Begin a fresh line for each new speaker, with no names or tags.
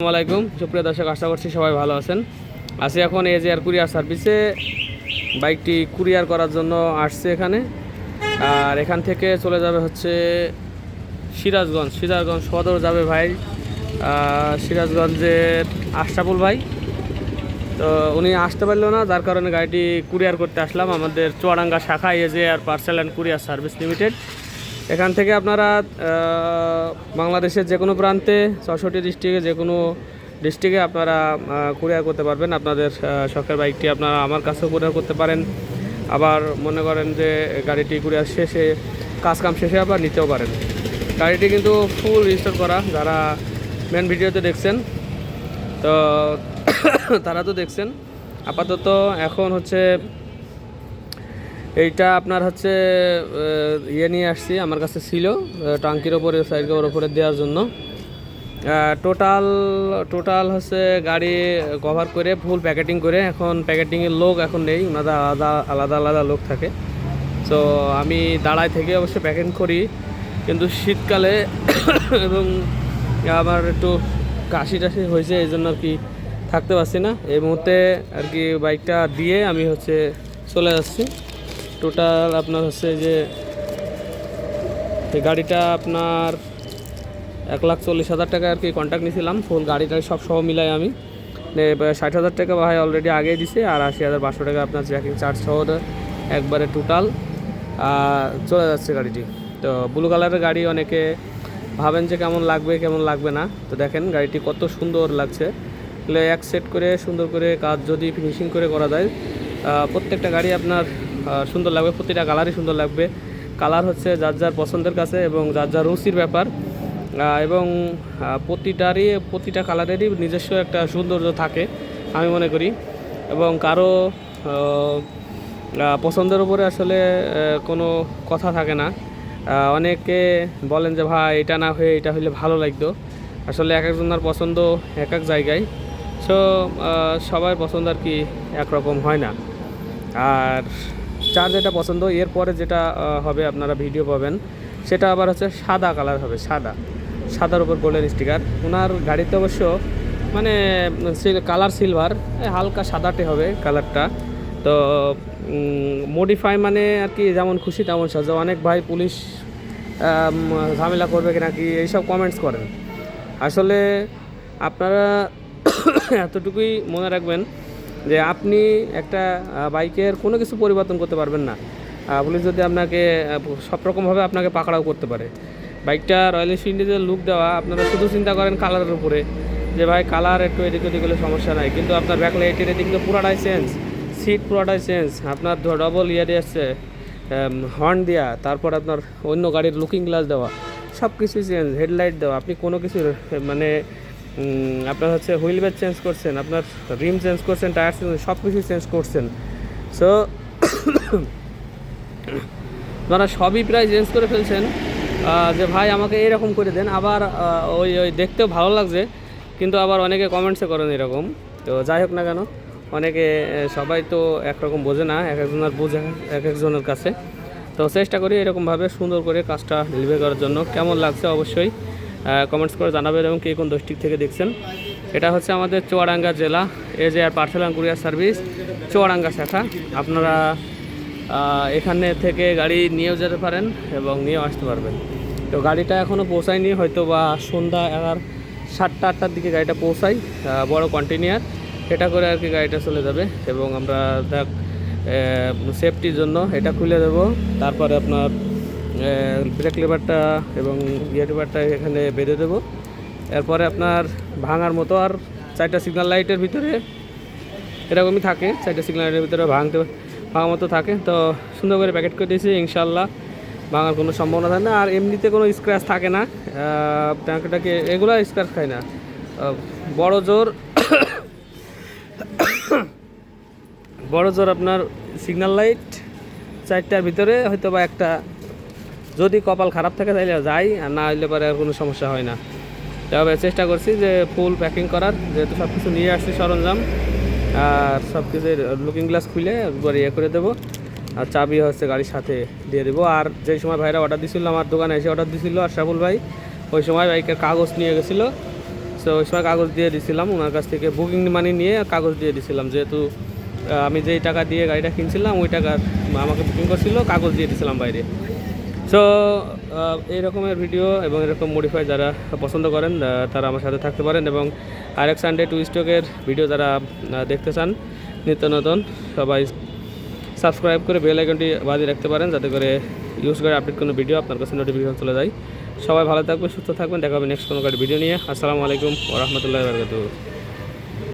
আসসালামু আলাইকুম। সুপ্রিয় দর্শক, আশা করছি সবাই ভালো আছেন। আছি এখন এজ এয়ার কুরিয়ার সার্ভিসে। বাইকটি কুরিয়ার করার জন্য আসছে এখানে। আর এখান থেকে চলে যাবে হচ্ছে সিরাজগঞ্জ। সিরাজগঞ্জ সদর যাবে ভাই সিরাজগঞ্জের আশরাফুল ভাই। তো উনি আসতে পারল না, যার কারণে গাড়িটি কুরিয়ার করতে আসলাম। আমাদের চুয়াডাঙ্গা শাখা age air parcel and courier service limited. এখান থেকে আপনারা বাংলাদেশের যে কোনো প্রান্তে চৌষট্টি ডিস্ট্রিক্টে যে কোনো ডিস্ট্রিক্টে আপনারা কুরিয়ার করতে পারবেন। আপনাদের শখের বাইকটি আপনারা আমার কাছেও কুরিয়ার করতে পারেন। আবার মনে করেন যে গাড়িটি কুরিয়ার শেষে কাজ কাম শেষে আবার নিতেও পারেন। গাড়িটি কিন্তু ফুল রেজিস্টার করা, যারা মেন ভিডিওতে দেখছেন, তো তারা তো দেখছেন। আপাতত এখন হচ্ছে এইটা আপনার হচ্ছে ইয়ে নিয়ে আসছি, আমার কাছে ছিল টাঙ্কির ওপরে সাইড কভার ওপরে দেওয়ার জন্য। টোটাল টোটাল হচ্ছে গাড়ি কভার করে ফুল প্যাকেটিং করে, এখন প্যাকেটিংয়ের লোক এখন নেই, ওনাদের আলাদা আলাদা আলাদা লোক থাকে। তো আমি দাঁড়ায় থেকে অবশ্য প্যাকেট করি, কিন্তু শীতকালে এবং আমার একটু কাশি টাশি হয়েছে, এই জন্য আর কি থাকতে পারছি না। এই মুহূর্তে আর কি বাইকটা দিয়ে আমি হচ্ছে চলে যাচ্ছি। টোটাল আপনার হচ্ছে যে, এই গাড়িটা আপনার এক লাখ চল্লিশ হাজার টাকা আর কি কন্ট্যাক্ট নিয়েছিলাম ফুল গাড়িটা সব সহ মিলাই আমি। ষাট হাজার টাকা ভাই অলরেডি আগেই দিছে, আর আশি হাজার পাঁচশো টাকা আপনার ট্র্যাকিং চার্জ সহ একবারে টোটাল চলে যাচ্ছে গাড়িটি। তো ব্লু কালারের গাড়ি অনেকে ভাবেন যে কেমন লাগবে কেমন লাগবে না। তো দেখেন গাড়িটি কত সুন্দর লাগছে। এক সেট করে সুন্দর করে কাজ যদি ফিনিশিং করে করা যায় প্রত্যেকটা গাড়ি আপনার সুন্দর লাগবে, প্রতিটা কালারই সুন্দর লাগবে। কালার হচ্ছে যার যার পছন্দের কাছে এবং যার যার রুচির ব্যাপার। এবং প্রতিটারই, প্রতিটা কালারেরই নিজস্ব একটা সৌন্দর্য থাকে, আমি মনে করি। এবং কারও পছন্দের উপরে আসলে কোনো কথা থাকে না। অনেকে বলেন যে, ভাই, এটা না হয়ে, এটা হলে ভালো লাগতো। আসলে এক একজনের পছন্দ এক এক জায়গায়। সো সবার পছন্দ আর কি একরকম হয় না। আর যার যেটা পছন্দ, এরপরে যেটা হবে আপনারা ভিডিও পাবেন, সেটা আবার হচ্ছে সাদা কালার হবে, সাদা। সাদার উপর গোল্ডেন স্টিকার ওনার গাড়িতে অবশ্য মানে কালার সিলভার হালকা সাদাটে হবে কালারটা তো মডিফাই মানে আর কি যেমন খুশি তেমন সাজা। অনেক ভাই পুলিশ ঝামেলা করবে কি নাকি এইসব কমেন্টস করেন। আসলে আপনারা এতটুকুই মনে রাখবেন। যে আপনি একটা বাইকের কোনো কিছু পরিবর্তন করতে পারবেন না। পুলিশ যদি আপনাকে সব রকমভাবে আপনাকে পাকড়াও করতে পারে। বাইকটা রয়্যাল এনফিল্ডের লুক দেওয়া, আপনারা শুধু চিন্তা করেন কালারের উপরে, যে ভাই কালার একটু এদিক ওদিক হলে সমস্যা নাই। কিন্তু আপনার ব্যাকলাইটের এদিক তো পুরাটাই চেঞ্জ সিট পুরাটাই চেঞ্জ আপনার ডবল ইয়ে দিয়েছে হর্ন দেওয়া তারপর আপনার অন্য গাড়ির লুকিং গ্লাস দেওয়া সব কিছুই চেঞ্জ হেডলাইট দেওয়া, আপনি কোনো কিছু মানে আপনার হচ্ছে হুইল বেড চেঞ্জ করছেন, আপনার রিম চেঞ্জ করছেন, টায়ার চেঞ্জ সব কিছুই চেঞ্জ করছেন। সো আপনারা সবই প্রায় চেঞ্জ করে ফেলছেন। যে ভাই আমাকে এরকম করে দেন, আবার ওই ওই দেখতেও ভালো লাগছে, কিন্তু আবার অনেকে কমেন্টসে করেন এরকম। তো যাই হোক না কেন, অনেকে সবাই তো একরকম বোঝে না, এক একজনের বোঝে, এক একজনের কাছে। তো চেষ্টা করি এরকমভাবে সুন্দর করে কাজটা ডেলিভারি করার জন্য। কেমন লাগছে? অবশ্যই কমেন্টস করে জানাবেন এবং কে কোন ডিস্ট্রিক্ট থেকে দেখছেন। এটা হচ্ছে আমাদের চুয়াডাঙ্গা জেলা age air parcel and courier service Chuadanga শাখা। আপনারা এখানে থেকে গাড়ি নিয়েও যেতে পারেন এবং নিয়েও আসতে পারবেন। তো গাড়িটা এখনও পৌঁছায়নি হয়তো বা সন্ধ্যা এগার সাতটা, আটটার দিকে গাড়িটা পৌঁছায় বড় কন্টিনিউয়ার এটা করে আর কি গাড়িটা চলে যাবে এবং আমরা দেখ সেফটির জন্য এটা খুলে দেব। তারপরে আপনার ব্রেক লিভারটা এবং ইয়ে লিভারটা এখানে বেঁধে দেবো। এরপরে আপনার ভাঙার মতো আর চারটা সিগন্যাল লাইটের ভিতরে এরকমই থাকে, চারটে লাইটের ভিতরে ভাঙতে ভাঙার মতো থাকে। তো সুন্দর করে প্যাকেট করে দিয়েছি ইনশাল্লাহ ভাঙার কোনো সম্ভাবনা থাকে না। আর এমনিতে কোনো স্ক্র্যাচ থাকে না। ট্যাঙ্কটাকে এগুলো স্ক্র্যাচ খায় না। বড় জোর বড় জোর আপনার সিগন্যাল লাইট চারটার ভিতরে হয়তো বা একটা যদি কপাল খারাপ থাকে তাহলে যাই, আর না হইলে পরে আর কোনো সমস্যা হয় না। তবে চেষ্টা করছি যে ফুল প্যাকিং করার, যেহেতু সব কিছু নিয়ে আসছি সরঞ্জাম, আর সব কিছু লুকিং গ্লাস খুলে একবার ইয়ে করে দেবো। আর চাবি হচ্ছে গাড়ির সাথে দিয়ে দেবো। আর যেই সময় ভাইরা অর্ডার দিছিল, আমার দোকানে এসে অর্ডার দিছিল আশরাফুল ভাই, ওই সময় বাইকের কাগজ নিয়ে গেছিল। সো ওই সময় কাগজ দিয়ে দিছিলাম, ওনার কাছ থেকে বুকিং মানি নিয়ে কাগজ দিয়ে দিছিলাম। যেহেতু আমি যেই টাকা দিয়ে গাড়িটা কিনছিলাম, ওই টাকা আমাকে বুকিং করছিল, কাগজ দিয়ে দিছিলাম বাইরে। সো এই রকমের ভিডিও এবং এরকম মডিফাই যারা পছন্দ করেন তারা আমার সাথে থাকতে পারেন এবং আরেক সানডে টু স্টকের ভিডিও যারা দেখতে চান, নিত্য নতুন, সবাই সাবস্ক্রাইব করে বেল আইকনটি বাজিয়ে রাখতে পারেন যাতে করে ইউজ করে আপডেট কোনো ভিডিও আপনার কাছে নোটিফিকেশন চলে যায়। সবাই ভালো থাকবেন, সুস্থ থাকবেন, দেখা হবে নেক্সট কোনো ভিডিও নিয়ে। আসসালামু আলাইকুম ওরহমতুল্লাহ বরকাতুহ।